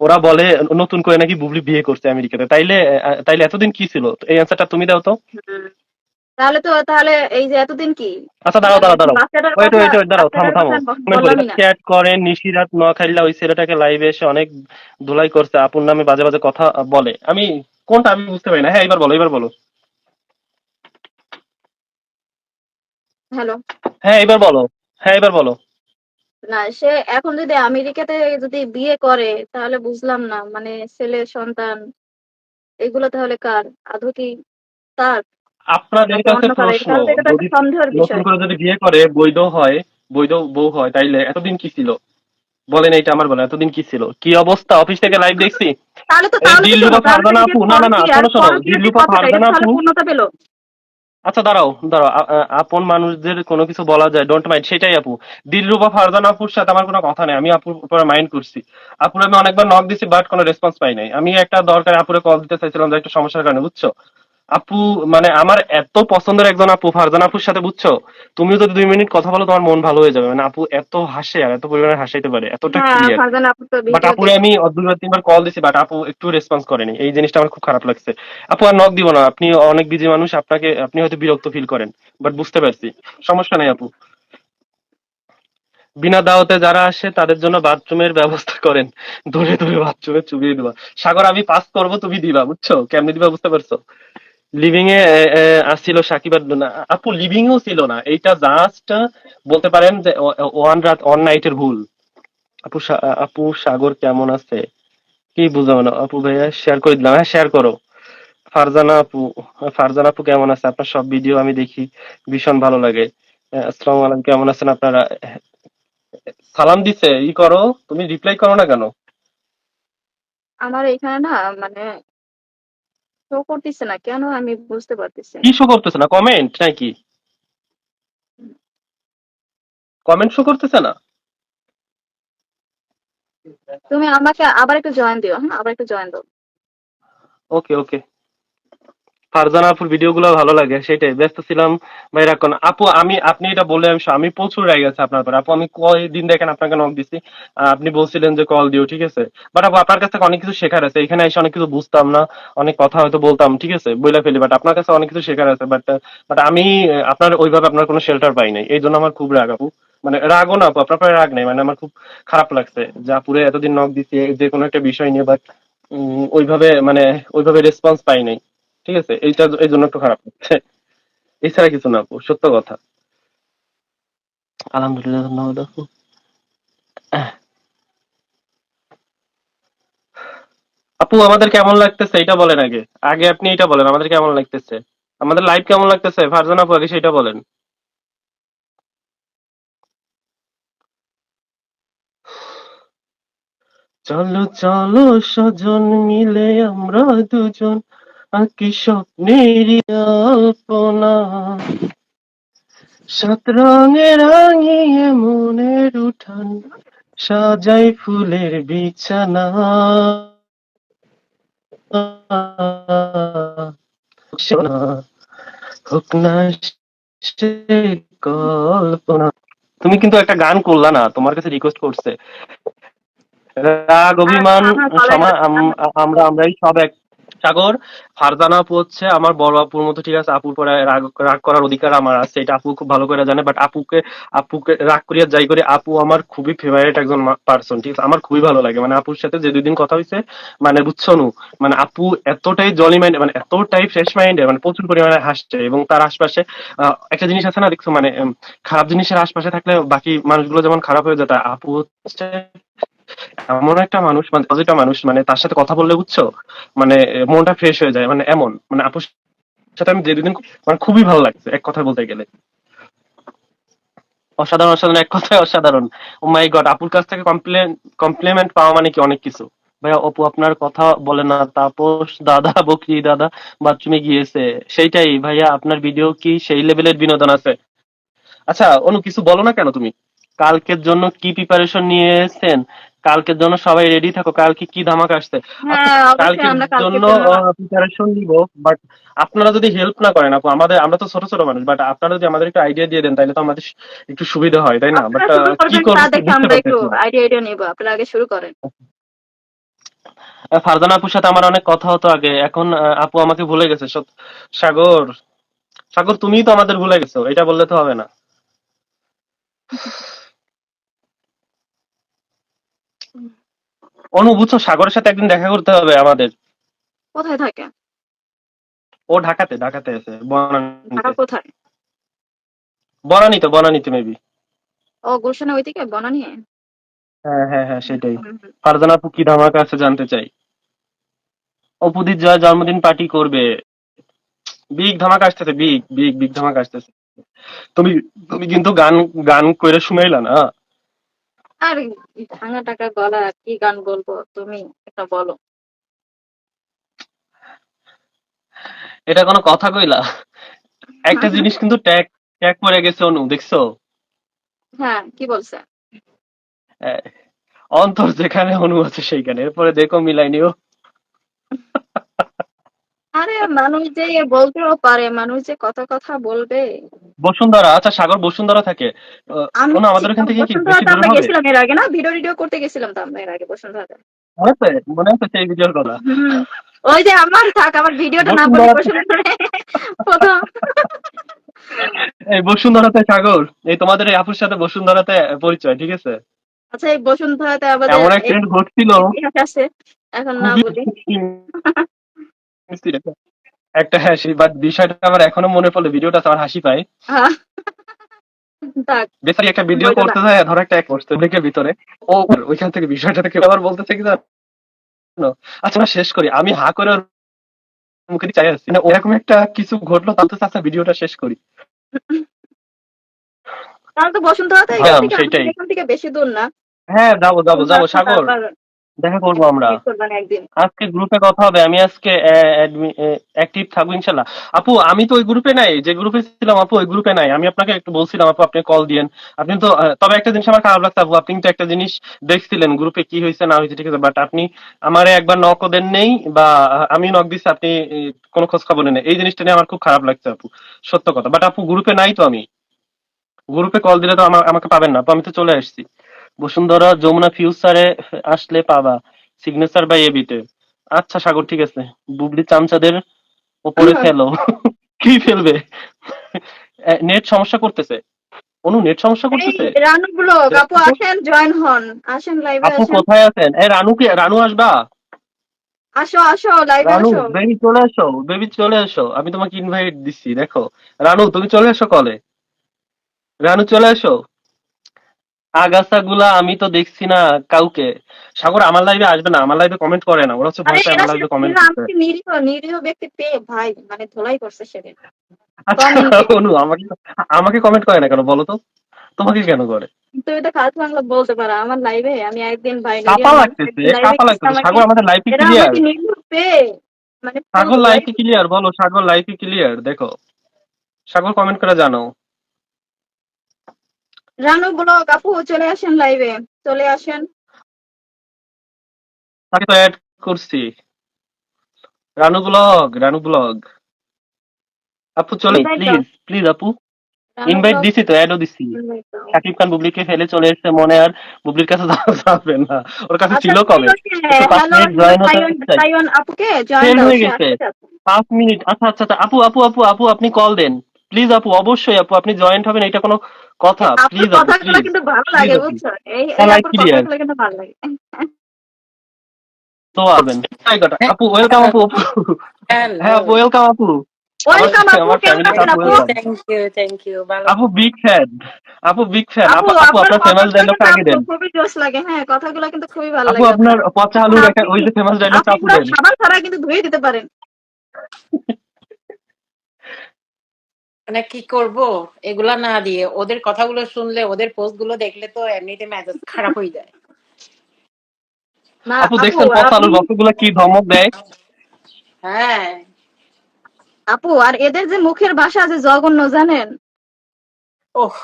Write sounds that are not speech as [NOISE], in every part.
ওরা বলে নতুন করে নাকি বুবলি বিয়ে করছে আমেরিকাতে। তাইলে তাইলে এতদিন কি ছিল? এই অ্যান্সারটা তুমি দাও তো। তাহলে তো তাহলে এই যে এতদিন কি? আচ্ছা দাঁড়াও দাঁড়াও দাঁড়াও। ওয়েট ওয়েট ওয়েট দাঁড়াও থামো থামো। কথা আমি বলি বললামই না। চ্যাট করেন নিশিরাত নোয়াখালীলা ওই ছেলেটাকে লাইভে এসে অনেক ধুলাই করছে আপুর নামে বাজে বাজে কথা বলে। আমি কোনটা আমি বুঝতে পারি না। হ্যাঁ এবার বলো এবার বলো। হ্যালো। হ্যাঁ এবার বলো। হ্যাঁ এবার বলো। না সে এখন যদি আমেরিকাতে যদি বিয়ে করে তাহলে বুঝলাম না। মানে ছেলে সন্তান এগুলো তাহলে কার? আদৌ কি তার? আপনাদের কাছে প্রশ্ন যদি নতুন করে যদি বিয়ে করে বৈধ হয় বৈধ বউ হয় তাইলে এতদিন কি ছিল? বলেন এইটা আমার বলেন এতদিন কি ছিল? কি অবস্থা? অফিস থেকে লাইভ দেখছি। তাহলে তো তাহলে তো দিলরুবা ফারজানা আপু, না, না, না, শোনো, শোনো, এটা ফারজানা আপু- পূর্ণতা পেল। আচ্ছা দাঁড়াও দাঁড়াও আপন মানুষদের কোনো কিছু বলা যায় ডোন্ট মাইন্ড সেটাই আপু। দিলরুবা ফারজান আপুর সাথে আমার কোনো কথা নেই, আমি আপুর উপরে মাইন্ড করছি। আপুর আমি অনেকবার নক দিছি বাট কোনো রেসপন্স পাই নাই। আমি একটা দরকারে আপুরে কল দিতে চাইছিলাম যে, একটা সমস্যার কারণে, বুঝছ? আপু মানে আমার এত পছন্দের একজন আপু ফারজানা আপুর সাথে বুঝছ? তুমিও যদি দুই মিনিট কথা বলো তোমার মন ভালো হয়ে যাবে। মানে আপু এত হাসে আর এত পরিমাণে হাসাইতে পারে এতটা হ্যাঁ বাট আপুরে আমি দুবার তিনবার কল দিছি বাট আপু একটু রেসপন্স করেনি। এই জিনিসটা আমার খুব খারাপ লাগছে। আপু আর নক দিব না। আপনি অনেক বিজি মানুষ আপনাকে আপনি হয়তো বিরক্ত ফিল করেন বাট বুঝতে পারছি। সমস্যা নাই আপু। বিনা দাওয়াতে যারা আসে তাদের জন্য বাথরুমের ব্যবস্থা করেন। ধরে ধরে বাথরুমে চুবিয়ে দেওয়া। সাগর আমি পাস করব তুমি দিবা বুঝছ? কেমনি দিবা বুঝতে পারছ? লিভিং এ আসছিল সাকিব আপু লিভিং এও ছিল না। এইটা জাস্ট বলতে পারেন যে ওয়ান রাত ওয়ান নাইটের ভুল। আপু আপু সাগর কেমন আছে? কি বুঝাবো না। আপু ভাইয়া শেয়ার করে দিলাম। হ্যাঁ শেয়ার করো। ফারজানা আপু ফারজানা আপু কেমন আছে? আপনার সব ভিডিও আমি দেখি। ভীষণ ভালো লাগে। আসসালামু আলাইকুম। কেমন আছেন আপনারা? সালাম দিছে, ই করো। তুমি রিপ্লাই করো না কেন? আমার এখানে না মানে শো করতেছে না কেন আমি বুঝতে পারতেছি। কি শো করতেছে না? কমেন্ট নাকি? কমেন্ট শো করতেছে না? তুমি আমাকে আবার একটু জয়েন দিও হ্যাঁ আবার একটু জয়েন দাও। ওকে ওকে ফারজানা আপুর ভিডিও গুলো ভালো লাগে সেটাই ব্যস্ত ছিলাম। ভাই রাখুন আপু, আমি, আপনি এটা বলে আমি প্রচুর রেগে গেছে আপনার পর। আপু, আমি কয়দিন দেখেন আপনাকে নক দিছি। আপনি বলছিলেন যে কল দিও, ঠিক আছে? বাট আপু, আপনার কাছ থেকে অনেক কিছু শেখার আছে। এখানে এসে অনেক কিছু বুঝতাম না। অনেক কথা হয়তো বলতাম, ঠিক আছে? বইলা ফেলি বাট আপনার কাছে অনেক কিছু শেখার আছে। বাট বাট আমি আপনার ওইভাবে আপনার কোনো শেল্টার পাই নাই। এই জন্য আমার খুব রাগ আপু। মানে রাগও না আপু, আপনার রাগ নেই। মানে আমার খুব খারাপ লাগছে যে আপুরে এতদিন নক দিছি, যে কোনো একটা বিষয় নিয়ে বাট ওইভাবে মানে ওইভাবে রেসপন্স পাই নাই। ঠিক আছে? এইটা এই জন্য একটু খারাপ লাগছে। এছাড়া কিছু না আপু সত্য কথা। আলহামদুলিল্লাহ ধন্যবাদ আপু। আপু আমাদের কেমন লাগতেছে? এটা বলেন আগে। আগে আপনি এটা বলেন আমাদের কেমন লাগতেছে? আমাদের লাইভ কেমন লাগতেছে? ফারজান আপু আগে সেটা বলেন। চলো চলো সজন মিলে আমরা দুজন। আঁকি স্বপ্নের কল্পনা সাত রঙে রাঙিয়ে মনের উঠান সাজাই ফুলের বিছানা। হোক না কল্পনা। তুমি কিন্তু একটা গান করলা না তোমার কাছে রিকোয়েস্ট করছে। রাগ অভিমান আমার গলায় সমা- আম- আমরা আমরাই সব এক সাগর, ফারজানা আপু হচ্ছে আমার বড় আপুর মতো, ঠিক আছে? আপুর পরে রাগ রাগ করার অধিকার আমার আছে, এটা আপু খুব ভালো করে জানে বাট আপুকে আপুকে রাগ করিয়া যাই করে, আপু আমার খুবই ফেভারিট একজন পার্সন ঠিক আছে? আমার খুবই ভালো লাগে মানে আপুর সাথে যে দুই দিন কথা হয়েছে মানে বুঝছ নু? মানে আপু এতটাই জলি মাইন্ড মানে এতটাই ফ্রেশ মাইন্ডে মানে প্রচুর পরিমাণে হাসছে, এবং তার আশপাশে একটা জিনিস আছে না, দেখছ? মানে খারাপ জিনিসের আশপাশে থাকলে বাকি মানুষগুলো যেমন খারাপ হয়ে যায় আপু হচ্ছে এমন একটা মানুষ মানে পজিটিভ মানুষ মানে তার সাথে কথা বললে বুঝছ? মানে মনটা ফ্রেশ হয়ে যায় মানে এমন। মানে আপুর সাথে আমি যে দুদিন মানে খুবই ভালো লাগছে, এক কথা বলতে গেলে। অসাধারণ অসাধারণ, এক কথায় অসাধারণ। ও মাই গড আপুর কাছ থেকে কমপ্লেন কমপ্লিমেন্ট পাওয়া মানে কি অনেক কিছু। ভাইয়া, অপু আপনার কথা বলে না, তাপস দাদা, বকরি দাদা, বাথরুমে গিয়েছে। সেইটাই, ভাইয়া, আপনার ভিডিও কি সেই লেভেলের বিনোদন আছে? আচ্ছা অনু, কিছু বলো না কেন তুমি? কালকের জন্য কি প্রিপারেশন নিয়েছেন? কালকের জন্য সবাই রেডি থাকো কালকে কি ধামাক আসছে? হ্যাঁ অবশ্যই কালকের কালকে জন্য প্রিপারেশন নিব বাট আপনারা যদি হেল্প না করেন আপু আমাদের আমরা তো ছোট ছোট মানুষ বাট আপনারা যদি আমাদের একটু আইডিয়া দিয়ে দেন তাহলে তো আমাদের একটু সুবিধা হয় তাই না? বাট কি করব আইডিয়া আইডিয়া নিবো আপনারা আগে শুরু করেন। ফারজানা আপুর সাথে আমার অনেক কথা হতো আগে এখন আপু আমাকে ভুলে গেছে সাগর সাগর তুমিই তো আমাদের ভুলে গেছো এটা বললে তো হবে না। [LAUGHS] অনু বুঝছ সাগরের সাথে একদিন দেখা করতে হবে আমাদের। কোথায় থাকে? ও ঢাকাতে ঢাকাতে আছে বনানীতে। ঢাকা কোথায়? বনানীতে বনানীতে মেবি ও গুলশানে ওইদিকে বনানি? হ্যাঁ হ্যাঁ হ্যাঁ সেটাই। ফারজানা আপু কি ধামাকা আছে জানতে চাই। অপুদিত জয় জন্মদিন পার্টি করবে। বিগ ধামাকা আসতেছে বিগ বিগ বিগ ধামাকা আসতেছে। তুমি তুমি কিন্তু গান গান কইরা শুনাইলা না? আর ভাঙা টাকা গলা কি গান বলব তুমি এটা বলো। এটা কোনো কথা কইলা? একটা জিনিস কিন্তু ট্যাগ ট্যাগ পড়ে গেছে অনু দেখছ? হ্যাঁ কি বলছে? অন্তর যেখানে অনু আছে সেইখানে এরপরে দেখো মিলাই নিও। আরে মানুষ যে বলতেও পারে মানুষ যে কত কথা বলবে। বসুন্ধরা আচ্ছা সাগর বসুন্ধরা থাকে। আমি অনু আমাদের এখান থেকে কি বেশি বসুন্ধরাতে দূর আমরা হবে? গেছিলাম এর আগে না? ভিডিও টিডিও করতে গেছিলাম তো আমরা এর আগে বসুন্ধরাতে। মনে আছে? মনে আছে সেই ভিডিওর কথা? ওই যে আমার থাক আমার ভিডিওটা না বলি বসুন্ধরা প্রথম। এই বসুন্ধরাতে সাগর এই তোমাদের এই আপুর সাথে বসুন্ধরাতে পরিচয় ঠিক আছে? আচ্ছা এই বসুন্ধরাতে আমাদের এমন এক ট্রেন্ড ঘটছিল। এখন না বলি। একটা হাসি বাট বিষয়টা আমার এখনও মনে পড়লে ভিডিওটা আমার হাসি পায়। হ্যাঁ। বেচারি একটা ভিডিও করতে যায় ধরো একটা এক করতে ভিতরে। ও ওইখান থেকে বিষয়টা থেকে আবার বলতেছে কি জানো আচ্ছা না শেষ করি। আমি হা করে মুখে চাই আসছি না ওরকম একটা কিছু ঘটলো তাতে আচ্ছা ভিডিওটা শেষ করি। তাহলে তো বসুন্ধরাতে হ্যাঁ, সেটাই। থেকে বেশি দূর না। হ্যাঁ যাব যাব যাব সাগর। দেখা করব আমরা। আজকে গ্রুপে কথা হবে। আমি আজকে অ্যাক্টিভ থাকব ইনশাল্লাহ। আপু আমি তো ওই গ্রুপে নাই। যে গ্রুপে ছিলাম আপু ওই গ্রুপে নাই। আমি আপনাকে একটু বলছিলাম আপু আপনি কল দিয়েন। আপনি তো তবে একটা জিনিস আমার খারাপ লাগছে আপু। আপনি তো একটা জিনিস দেখছিলেন গ্রুপে কি হয়েছে না হয়েছে ঠিক আছে। বাট আপনি আমারে একবার নকও দেন নেই বা আমি নক দিচ্ছি আপনি কোনো খোঁজ খবর নেই। এই জিনিসটা নিয়ে আমার খুব খারাপ লাগছে আপু। সত্য কথা। বাট আপু গ্রুপে নাই তো আমি। গ্রুপে কল দিলে তো আমা- আমাকে পাবেন না। আপু আমি তো চলে আসছি। বসুন্ধরা যমুনা ফিউচারে আসলে পাবা। সিগনেচার বাই এবিতে আচ্ছা সাগর ঠিক আছে। বুবলি চামচাদের উপরে ফেলো। কি ফেলবে? নেট সমস্যা করতেছে। অনু নেট সমস্যা করতেছে? রানু ব্লগ আপু আসেন জয়েন হন। আসেন লাইভে আপু আসেন। কোথায় আছেন? এই রানু কে রানু আসবা? আসো আসো লাইভে রানু আসো। বেবি চলে এসো বেবি চলে এসো আমি তোমাকে ইনভাইট দিচ্ছি দেখো। রানু তুমি চলে এসো কলে রানু চলে এসো আগাছা গুলা আমি তো দেখছি না কাউকে। সাগর আমার লাইভে আসবে না আমার লাইভে কমেন্ট করে না ওরা হচ্ছে ভয় পায় আমার লাইভে কমেন্ট করতে নিরীহ নিরীহ ব্যক্তি পেয়ে ভাই মানে ধোলাই করছে সেদিন। আচ্ছা অনু আমাকে আমাকে কমেন্ট করে না কেন বলো তো? তোমাকে কেন করে? তুমি তো খাস বাংলা বলতে পারো আমার লাইভে আমি একদিন ভাই কাপা লাগতেছে কাপা লাগতেছে। সাগর আমাদের লাইফ এরা ক্লিয়ার মানে সাগর লাইফ ক্লিয়ার বলো সাগর লাইফ ক্লিয়ার দেখো। সাগর কমেন্ট করে জানো রানু ব্লগ আপু চলে আসেন লাইভে চলে আসেন। তাকে তো অ্যাড করছি। Ranu blog Ranu blog. আপু চলে প্লিজ প্লিজ আপু। ইনভাইট দিছি তো অ্যাডও দিছি। শাকিব খান বুবলিকে ফেলে চলে এসেছে মনে আর বুবলির কাছে যাবে না। ওর কাছে আচ্ছা, ছিল কবে জয়েন হয়ে গেছে। পাঁচ মিনিট আচ্ছা আচ্ছা আচ্ছা আপু আপু আপু আপু আপনি কল দেন। প্লিজ আপু অবশ্যই আপু আপনি জয়েন্ট হবেন এটা কোনো কথা। প্লিজ আপু কথাগুলো প্লিজ কিন্তু ভালো লাগে বুঝছ? এই আপুর কথাগুলো কিন্তু ভালো লাগে। তো আসবেন আপু ওয়েলকাম আপু। হ্যাঁ আপু ওয়েলকাম আপু। ওয়েলকাম আপু বিগ ফ্যান আপু? বিগ ফ্যান আপু আপু আপু আপনার ফেমাস ডায়লগটা আগে দেন। খুবই জোশ লাগে। হ্যাঁ কথাগুলো কিন্তু খুবই ভালো আপু আপনার পচা আলুর একটা ওই যে ফেমাস ডায়লগটা আপু দেন। সাবান ছাড়া কিন্তু ধুয়ে দিতে পারেন। মানে কি করব? এগুলা না দিয়ে ওদের কথাগুলো শুনলে ওদের পোস্টগুলো দেখলে তো এমনিতে মেজাজ খারাপ হয়ে যায়। না আপু দেখছেন পচা গল্পগুলো কি ধমক দেয়? হ্যাঁ। আপু আর এদের যে মুখের ভাষা আছে জঘন্য জানেন? ওহ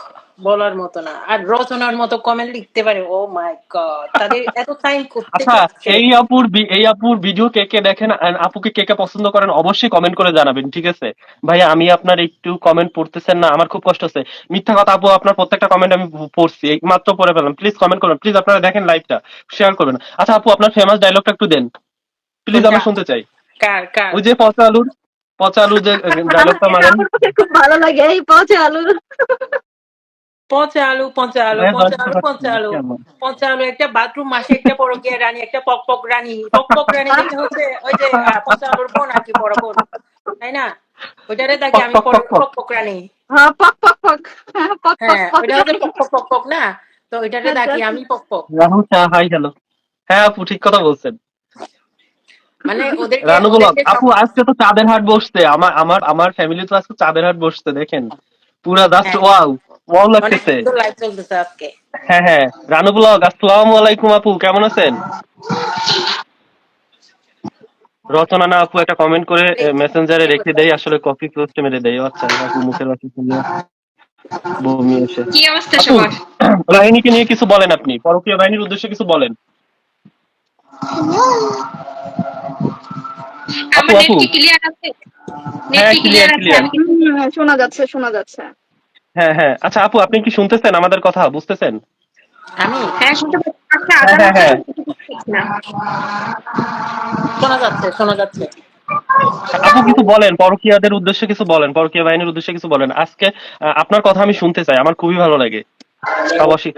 বলার মতো না। আর রচনার মতো কমেন্ট লিখতে পারে। ও মাই গড তাদের এত টাইম করতে আচ্ছা এই আপুর এই আপুর ভিডিও কে কে দেখেন আপুকে কে কে পছন্দ করেন অবশ্যই কমেন্ট করে জানাবেন ঠিক আছে? ভাই আমি আপনার একটু কমেন্ট পড়তেছেন না আমার খুব কষ্ট হচ্ছে মিথ্যা কথা আপু আপনার প্রত্যেকটা কমেন্ট আমি পড়ছি মাত্র পড়ে পেলাম প্লিজ কমেন্ট করবেন প্লিজ আপনারা দেখেন লাইভটা শেয়ার করবেন। আচ্ছা আপু আপনার ফেমাস ডায়লগটা একটু দেন। প্লিজ আমি শুনতে চাই। কার কার? ওই যে পচা আলুর পচা আলু যে ডায়লগটা মারেন খুব ভালো লাগে এই পচে আলুর পচা আলু পচা আলু হ্যাঁ, পচা আলু পচা আলু? পচা আলু একটা বাথরুম মাসে একটা পরকীয়া রানী একটা পক পক রানী। পক পক রানী দেখে হচ্ছে ওই যে আহ, পচা আলুর বোন আর কি বড় বোন। তাই না? ওইটারে দেখে আমি পক, পক, পক, পক পক রানী। হ্যাঁ পক পক পক। হ্যাঁ, পক পক হ্যাঁ পক। ওইটা হচ্ছে পক পক পক পক না? তো ওইটারে আচ্ছা, দেখি আচ্ছা। আমি পক পক। রানু চা হাই হ্যালো হ্যাঁ আপু ঠিক কথা বলছেন। মানে ওদেরকে রানু বলো ওদেরকে আপু আজকে তো চাঁদের হাট বসতে। আমার আমার আমার ফ্যামিলি তো আজকে চাঁদের হাট বসতে দেখেন। পুরা জাস্ট হ্যাঁ। ওয়াও ওয়াও লাগতেছে লাইভ চলতেছে আজকে। হ্যাঁ হ্যাঁ। রানু ব্লগ আসসালামু আলাইকুম আপু কেমন আছেন? রচনা না আপু একটা কমেন্ট করে মেসেঞ্জারে রেখে দেই আসলে কপি পোস্টে মেরে দেই। আচ্ছা আপু মুখের বমি এসে। কি অবস্থা সবার? বাহিনীকে নিয়ে কিছু বলেন আপনি পরকীয় বাহিনীর উদ্দেশ্যে কিছু বলেন। আপু। কি ক্লিয়ার আছে? নেট হ্যাঁ, কি ক্লিয়ার শোনা যাচ্ছে শোনা যাচ্ছে। হ্যাঁ হ্যাঁ। আচ্ছা আপু আপনি কি শুনতেছেন আমাদের কথা? বুঝতেছেন? আমি? হ্যাঁ শুনতে পাচ্ছি। আচ্ছা হ্যাঁ, হ্যাঁ, হ্যাঁ। শোনা যাচ্ছে শোনা যাচ্ছে। আপু কিছু বলেন পরকীয়াদের উদ্দেশ্যে কিছু বলেন পরকীয়া বাহিনীর উদ্দেশ্যে কিছু বলেন। আজকে আপনার কথা আমি শুনতে চাই আমার খুবই ভালো লাগে। প্রবাসী